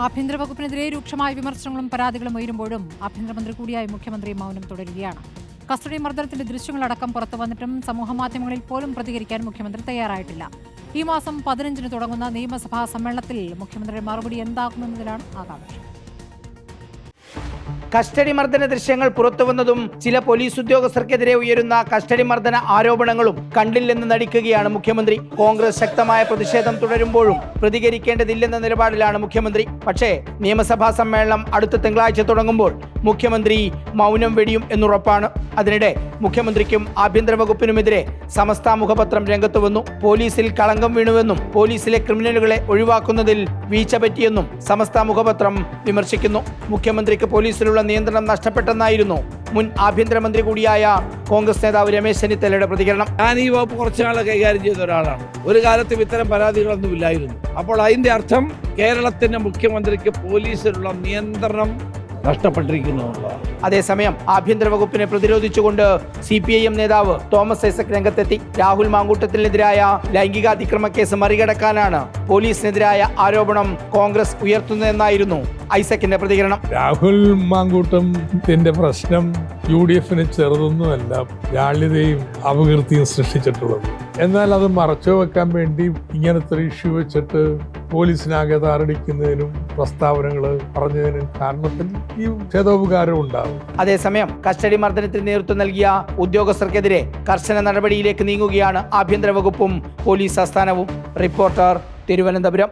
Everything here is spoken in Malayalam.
ആഭ്യന്തര വകുപ്പിനെതിരെ രൂക്ഷമായ വിമർശനങ്ങളും പരാതികളും ഉയരുമ്പോഴും ആഭ്യന്തരമന്ത്രി കൂടിയായി മുഖ്യമന്ത്രി മൗനം തുടരുകയാണ്. കസ്റ്റഡി മർദ്ദനത്തിന്റെ ദൃശ്യങ്ങളടക്കം പുറത്തു വന്നിട്ടും സമൂഹമാധ്യമങ്ങളിൽ പോലും പ്രതികരിക്കാൻ മുഖ്യമന്ത്രി തയ്യാറായിട്ടില്ല. ഈ മാസം പതിനഞ്ചിന് തുടങ്ങുന്ന നിയമസഭാ സമ്മേളനത്തിൽ മുഖ്യമന്ത്രിയുടെ മറുപടി എന്താകുമെന്നതിലാണ് ആകാംക്ഷ. കസ്റ്റഡി മർദ്ദന ദൃശ്യങ്ങൾ പുറത്തുവന്നതും ചില പോലീസ് ഉദ്യോഗസ്ഥർക്കെതിരെ ഉയരുന്ന കസ്റ്റഡി മർദ്ദന ആരോപണങ്ങളും കണ്ടില്ലെന്ന് നടിക്കുകയാണ് മുഖ്യമന്ത്രി. കോൺഗ്രസ് ശക്തമായ പ്രതിഷേധം തുടരുമ്പോഴും പ്രതികരിക്കേണ്ടതില്ലെന്ന നിലപാടിലാണ് മുഖ്യമന്ത്രി. പക്ഷേ നിയമസഭാ സമ്മേളനം അടുത്ത തിങ്കളാഴ്ച തുടങ്ങുമ്പോൾ മുഖ്യമന്ത്രി മൗനം വെടിയും എന്നുറപ്പാണ്. അതിനിടെ മുഖ്യമന്ത്രിക്കും ആഭ്യന്തര വകുപ്പിനുമെതിരെ സമസ്ത മുഖപത്രം രംഗത്ത് വന്നു. പോലീസിൽ കളങ്കം വീണുവെന്നും പോലീസിലെ ക്രിമിനലുകളെ ഒഴിവാക്കുന്നതിൽ വീഴ്ച പറ്റിയെന്നും സമസ്ത മുഖപത്രം വിമർശിക്കുന്നു. മുഖ്യമന്ത്രിക്ക് പോലീസിലുള്ള നിയന്ത്രണം നഷ്ടപ്പെട്ടെന്നായിരുന്നു മുൻ ആഭ്യന്തരമന്ത്രി കൂടിയായ കോൺഗ്രസ് നേതാവ് രമേശ് ചെന്നിത്തലയുടെ പ്രതികരണം. ഞാൻ ഈ വകുപ്പ് കുറച്ചു കൈകാര്യം ചെയ്ത ഒരാളാണ്. ഒരു കാലത്തും ഇത്തരം പരാതികളൊന്നും ഇല്ലായിരുന്നു അപ്പോൾ അതിന്റെ അർത്ഥം കേരളത്തിന്റെ മുഖ്യമന്ത്രിക്ക് പോലീസിലുള്ള നിയന്ത്രണം നഷ്ടപ്പെട്ടിരിക്കുന്നു അതേസമയം ആഭ്യന്തര വകുപ്പിനെ പ്രതിരോധിച്ചുകൊണ്ട് സി പി ഐ എം നേതാവ് തോമസ് ഐസക് രംഗത്തെത്തി. രാഹുൽ മാങ്കൂട്ടത്തിനെതിരായ ലൈംഗികാതിക്രമ കേസ് മറികടക്കാനാണ് പോലീസിനെതിരായ ആരോപണം കോൺഗ്രസ് ഉയർത്തുന്നതെന്നായിരുന്നു ഐസക്കിന്റെ പ്രതികരണം. രാഹുൽ മാങ്കൂട്ടത്തിന്റെ പ്രശ്നം യു ഡി എഫിന് ചെറുതൊന്നുമല്ല ജാള്യതയും അപകീർത്തിയും സൃഷ്ടിച്ചിട്ടുള്ളത്. എന്നാൽ അത് മറച്ചു വെക്കാൻ വേണ്ടി ഇങ്ങനത്തെ ഇഷ്യൂ വെച്ചിട്ട് പോലീസിനാകെ താറടിക്കുന്നതിനും പ്രസ്താവനകൾ പറഞ്ഞതിനും കാരണത്തിൽ ഈ ക്ഷേതോപകാരം ഉണ്ടാകും അതേസമയം കസ്റ്റഡി മർദ്ദനത്തിന് നേതൃത്വം നൽകിയ ഉദ്യോഗസ്ഥർക്കെതിരെ കർശന നടപടിയിലേക്ക് നീങ്ങുകയാണ് ആഭ്യന്തര വകുപ്പും പോലീസ് ആസ്ഥാനവും. റിപ്പോർട്ടർ തിരുവനന്തപുരം.